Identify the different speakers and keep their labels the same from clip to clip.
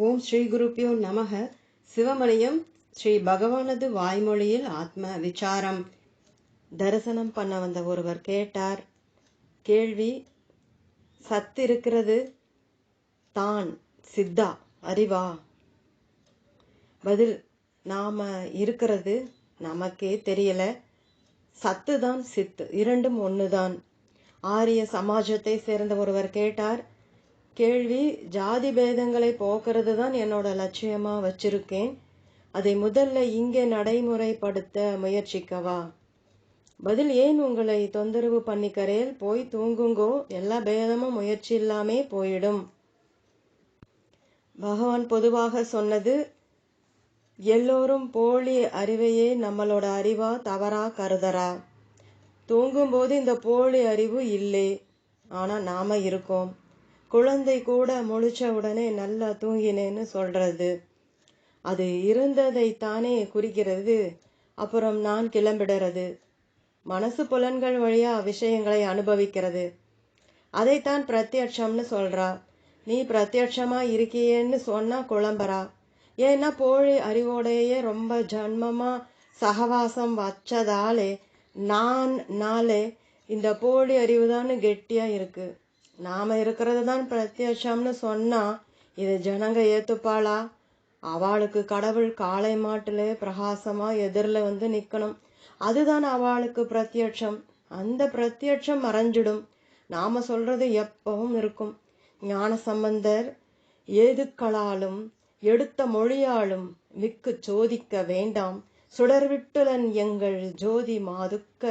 Speaker 1: ஓம் ஸ்ரீ குருப்பியோ நமக. சிவமணியம் ஸ்ரீ பகவானது வாய்மொழியில் ஆத்ம விசாரம். தரிசனம் பண்ண வந்த ஒருவர் கேட்டார். கேள்வி சத்து இருக்கிறது தான் சித்தா அறிவா? பதில் நாம் இருக்கிறது நமக்கே தெரியல. சத்து தான் சித்து இரண்டும் ஒன்று தான் ஆரிய சமாஜத்தை சேர்ந்த ஒருவர் கேட்டார். கேள்வி ஜாதி பேதங்களை போக்குறது தான் என்னோட லட்சியமாக வச்சிருக்கேன். அதை முதல்ல இங்கே நடைமுறைப்படுத்த முயற்சிக்கவா? பதில் ஏன் உங்களை தொந்தரவு பண்ணிக்கரேல் போய் தூங்குங்கோ. எல்லா பேதமும் முயற்சி இல்லாமே போயிடும். பகவான் பொதுவாக சொன்னது எல்லோரும் போலி அறிவையே நம்மளோட அறிவா தவறா கருதரா தூங்கும்போது இந்த போலி அறிவு இல்லை. ஆனால் நாம இருக்கோம். குழந்தை கூட முழிச்ச உடனே நல்லா தூங்கினேன்னு சொல்றது. அது இருந்ததை தானே குறிக்கிறது. அப்புறம் நான் கிளம்பிடுறது. மனசு புலன்கள் வழியா விஷயங்களை அனுபவிக்கிறது. அதைத்தான் பிரத்யட்சம்னு சொல்றா. நீ பிரத்யட்சமா இருக்கியேன்னு சொன்னா குழம்புறா. ஏன்னா போழி அறிவோடையே ரொம்ப ஜன்மமா சகவாசம் வச்சதாலே நான் நாளே இந்த போழி அறிவு தான் கெட்டியா இருக்கு. நாம இருக்கிறது தான் பிரத்யட்சம்னு சொன்னா இது ஜனங்க ஏத்துப்பாளா? அவளுக்கு கடவுள் காளை மாட்டிலே பிரகாசமா எதிரில் வந்து நிற்கணும் அதுதான் அவளுக்கு பிரத்யட்சம். அந்த பிரத்யட்சம் மறைஞ்சிடும். நாம சொல்றது எப்பவும் இருக்கும். ஞான சம்பந்தர் ஏதுக்களாலும் எடுத்த மொழியாலும் மிக்கு சோதிக்க வேண்டாம். சுடர்விட்டுலன் எங்கள் ஜோதி மாதுக்க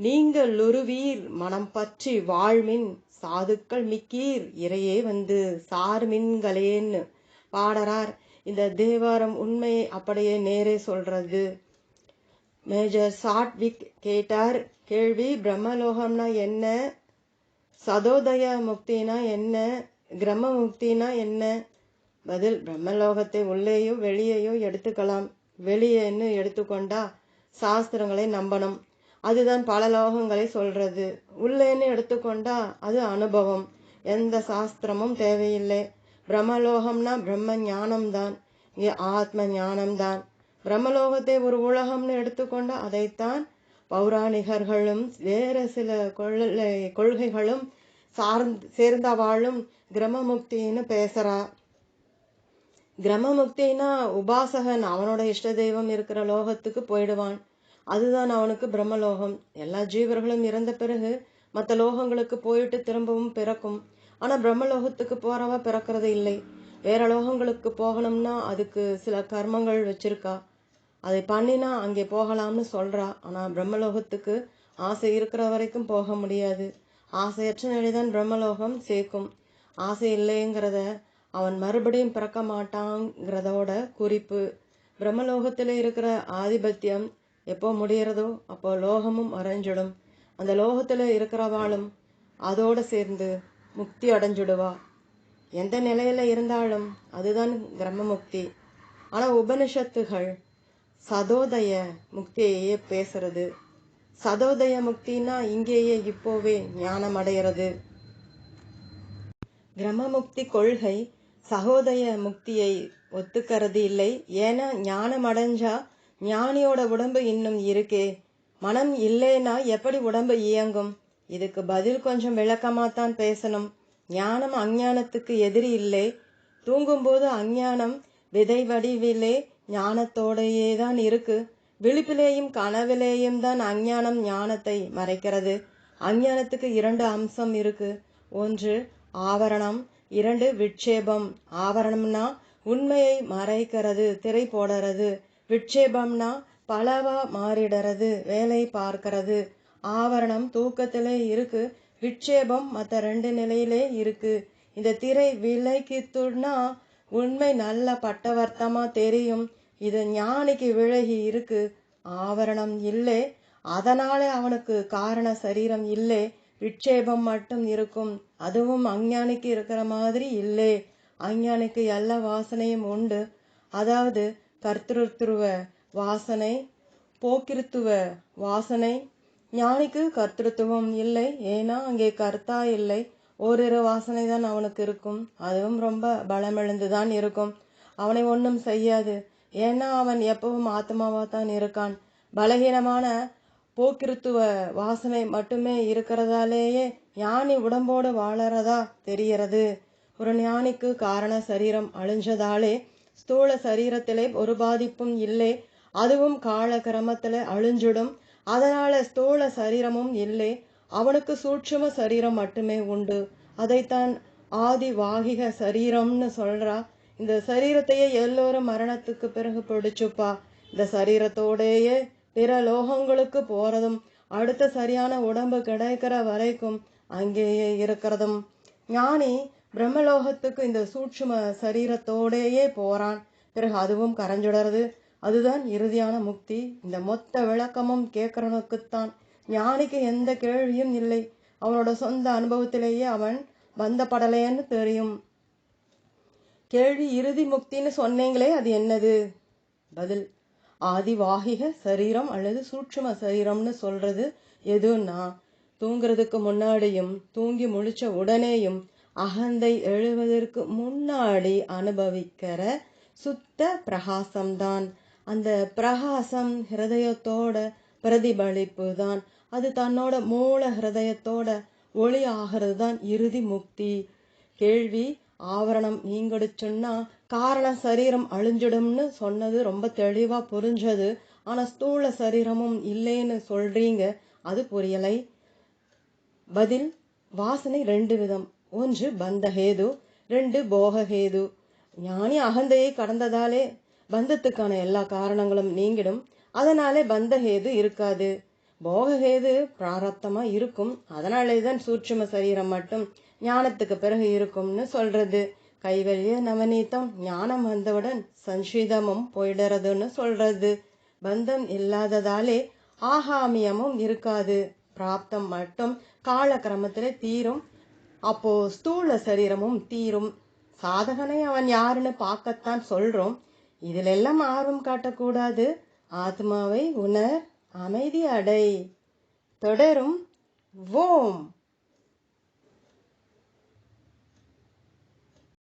Speaker 1: நீங்கள் உருவீர் மனம் பற்றி வாழ்மின் சாதுக்கள் மிக்கீர். இறையே வந்து சார்மின்களேன்னு பாடறார். இந்த தேவாரம் உண்மையை அப்படியே நேரே சொல்றது. மேஜர் சாட்விக் கேட்டார் கேள்வி பிரம்மலோகம்னா என்ன? சதோதய முக்தினா என்ன? கிரம முக்தினா என்ன? பதில் பிரம்மலோகத்தை உள்ளேயோ வெளியேயோ எடுத்துக்கலாம். வெளியேன்னு எடுத்துக்கொண்டா சாஸ்திரங்களை நம்பணும். அதுதான் பல லோகங்களை சொல்றது. உள்ளேன்னு எடுத்துக்கொண்டா அது அனுபவம். எந்த சாஸ்திரமும் தேவையில்லை. பிரம்மலோகம்னா பிரம்ம ஞானம்தான் ஆத்ம ஞானம்தான் பிரம்மலோகத்தை ஒரு உலகம்னு எடுத்துக்கொண்டா அதைத்தான் பௌராணிகர்களும் வேற சில கொள்ளை கொள்கைகளும் சார்ந்து சேர்ந்தவாளும் கிரமமுக்தின்னு பேசுறா. கிரமமுக்தினா உபாசகன் அவனோட இஷ்ட தெய்வம் இருக்கிற லோகத்துக்கு போயிடுவான். அதுதான் அவனுக்கு பிரம்மலோகம். எல்லா ஜீவர்களும் இறந்த பிறகு மற்ற லோகங்களுக்கு போயிட்டு திரும்பவும் பிறக்கும். ஆனால் பிரம்மலோகத்துக்கு போறவ பிறக்கிறது இல்லை. வேற லோகங்களுக்கு போகணும்னா அதுக்கு சில கர்மங்கள் வச்சிருக்கா. அதை பண்ணினா அங்கே போகலாம்னு சொல்றா. ஆனால் பிரம்மலோகத்துக்கு ஆசை இருக்கிற வரைக்கும் போக முடியாது. ஆசையற்ற நிலைதான் பிரம்மலோகம் சேர்க்கும். ஆசை இல்லைங்கிறத அவன் மறுபடியும் பிறக்க மாட்டாங்கிறதோட குறிப்பு. பிரம்மலோகத்தில் இருக்கிற ஆதிபத்தியம் எப்போ முடிகிறதோ அப்போ லோகமும் அரைஞ்சிடும். அந்த லோகத்தில் இருக்கிறவாளும் அதோடு சேர்ந்து முக்தி அடைஞ்சிடுவா. எந்த நிலையில் இருந்தாலும் அதுதான் பிரம்ம முக்தி ஆனால் உபனிஷத்துகள் சதோதய முக்தியையே பேசுறது. சதோதய முக்தினா இங்கேயே இப்போவே ஞானம் அடையிறது கிரமமுக்தி கொள்கை சகோதய முக்தியை ஒத்துக்கிறது இல்லை. ஏன்னா ஞானம் அடைஞ்சா ஞானியோட உடம்பு இன்னும் இருக்கே. மனம் இல்லைன்னா எப்படி உடம்பு இயங்கும்? இதுக்கு பதில் கொஞ்சம் விளக்கமாகத்தான் பேசணும். ஞானம் அஞ்ஞானத்துக்கு எதிரி இல்லை. தூங்கும்போது அஞ்ஞானம் விதை வடிவிலே ஞானத்தோடையே தான் இருக்கு. விழிப்பிலேயும் கனவிலேயும் தான் அஞ்ஞானம் ஞானத்தை மறைக்கிறது. அஞ்ஞானத்துக்கு இரண்டு அம்சம் இருக்கு. ஒன்று ஆவரணம். இரண்டு விட்சேபம். ஆவரணம்னா உண்மையை மறைக்கிறது திரை போடுறது. விட்சேபம்னா பலவா மாறிடுறது வேலை பார்க்கறது. ஆவரணம் தூக்கத்திலே இருக்கு விட்சேபம் மற்ற ரெண்டு நிலையிலே இருக்கு. இந்த திரை விலைக்குத்துனா உண்மை நல்ல பட்டவர்த்தமா தெரியும். இது ஞானிக்கு விலகி இருக்கு. ஆவரணம் இல்லை அதனால அவனுக்கு காரண சரீரம் இல்லை. விட்சேபம் மட்டும் இருக்கும் அதுவும் அஞ்ஞானிக்கு இருக்கிற மாதிரி இல்லை. அஞ்ஞானிக்கு எல்லா வாசனையும் உண்டு. அதாவது கர்த்திருத்துவ வாசனை போக்கிருத்துவ வாசனை. ஞானிக்கு கர்த்திருத்துவம் இல்லை ஏன்னா அங்கே கர்த்தா இல்லை. ஓரிரு வாசனை தான் அவனுக்கு இருக்கும். அதுவும் ரொம்ப பலமிழந்து தான் இருக்கும். அவனை ஒன்றும் செய்யாது. ஏன்னா அவன் எப்பவும் ஆத்மாவாக தான் இருக்கான். பலகீனமான போக்கிருத்துவ வாசனை மட்டுமே இருக்கிறதாலேயே ஞானி உடம்போடு வாழறதா தெரிகிறது. ஒரு ஞானிக்கு காரண சரீரம் அழிஞ்சதாலே ஸ்தூல சரீரத்திலே ஒரு பாதிப்பும் இல்லை. அதுவும் கால கிரமத்தில் அழிஞ்சிடும். அதனால ஸ்தூல சரீரமும் இல்லை. அவனுக்கு சூட்சும சரீரம் மட்டுமே உண்டு. அதைத்தான் ஆதி வாகிக சரீரம்னு சொல்றா. இந்த சரீரத்தையே எல்லோரும் மரணத்துக்கு பிறகு பிடிச்சுப்பா. இந்த சரீரத்தோடேயே பிற லோகங்களுக்கு போறதும் அடுத்த சரியான உடம்பு கிடைக்கிற வரைக்கும் அங்கேயே இருக்கிறதும். ஞானி பிரம்மலோகத்துக்கு இந்த சூட்சும சரீரத்தோடேயே போகிறான் பிறகு அதுவும் கரைஞ்சுடறது அதுதான் இறுதியான முக்தி. இந்த மொத்த விளக்கமும் கேட்கறவனுக்குத்தான் ஞானிக்கு எந்த கேள்வியும் இல்லை. அவனோட சொந்த அனுபவத்திலேயே அவன் பந்தப்படலேன்னு தெரியும். கேள்வி இறுதி முக்தின்னு சொன்னீங்களே அது என்னது? பதில் ஆதிவாகிக சரீரம் அல்லது சூட்சும சரீரம்னு சொல்றது எதுன்னா தூங்குறதுக்கு முன்னாடியும் தூங்கி முழிச்ச உடனேயும் அகந்தை எழுவதற்கு முன்னாடி அனுபவிக்கிற சுத்த பிரகாசம்தான். அந்த பிரகாசம் ஹிருதயத்தோட பிரதிபலிப்பு தான் அது தன்னோட மூல ஹிருதயத்தோட ஒளி ஆகிறது தான் இறுதி முக்தி. கேள்வி ஆவரணம் நீங்கடிச்சுன்னா காரண சரீரம் அழிஞ்சிடும்னு சொன்னது ரொம்ப தெளிவா புரிஞ்சது. ஆனா ஸ்தூல சரீரமும் இல்லைன்னு சொல்றீங்க அது புரியலை. பதில் வாசனை ரெண்டு விதம். ஒன்று பந்தஹேது ரெண்டு போகஹேது ஞானி அகந்தையை கடந்ததாலே பந்தத்துக்கான எல்லா காரணங்களும் நீங்கிடும். அதனாலே பந்தஹேது இருக்காது. போகஹேது பிராரப்தமாக இருக்கும். அதனாலே தான் சூட்சும சரீரம் மட்டும் ஞானத்துக்கு பிறகு இருக்கும்னு சொல்றது. கைவல்ய நவநீதம் ஞானம் வந்தவுடன் சன்ஷிதமும் போயிடுறதுன்னு சொல்றது. பந்தம் இல்லாததாலே ஆகாமியமும் இருக்காது. பிராப்தம் மட்டும் காலக்கிரமத்தில் தீரும். அப்போ ஸ்தூல சரீரமும் தீரும். சாதகனை அவன் யாருன்னு பார்க்கத்தான் சொல்றோம். இதிலெல்லாம் ஆர்வம் காட்டக்கூடாது. ஆத்மாவை உணர் அமைதி அடை. தொடரும். ஓம்.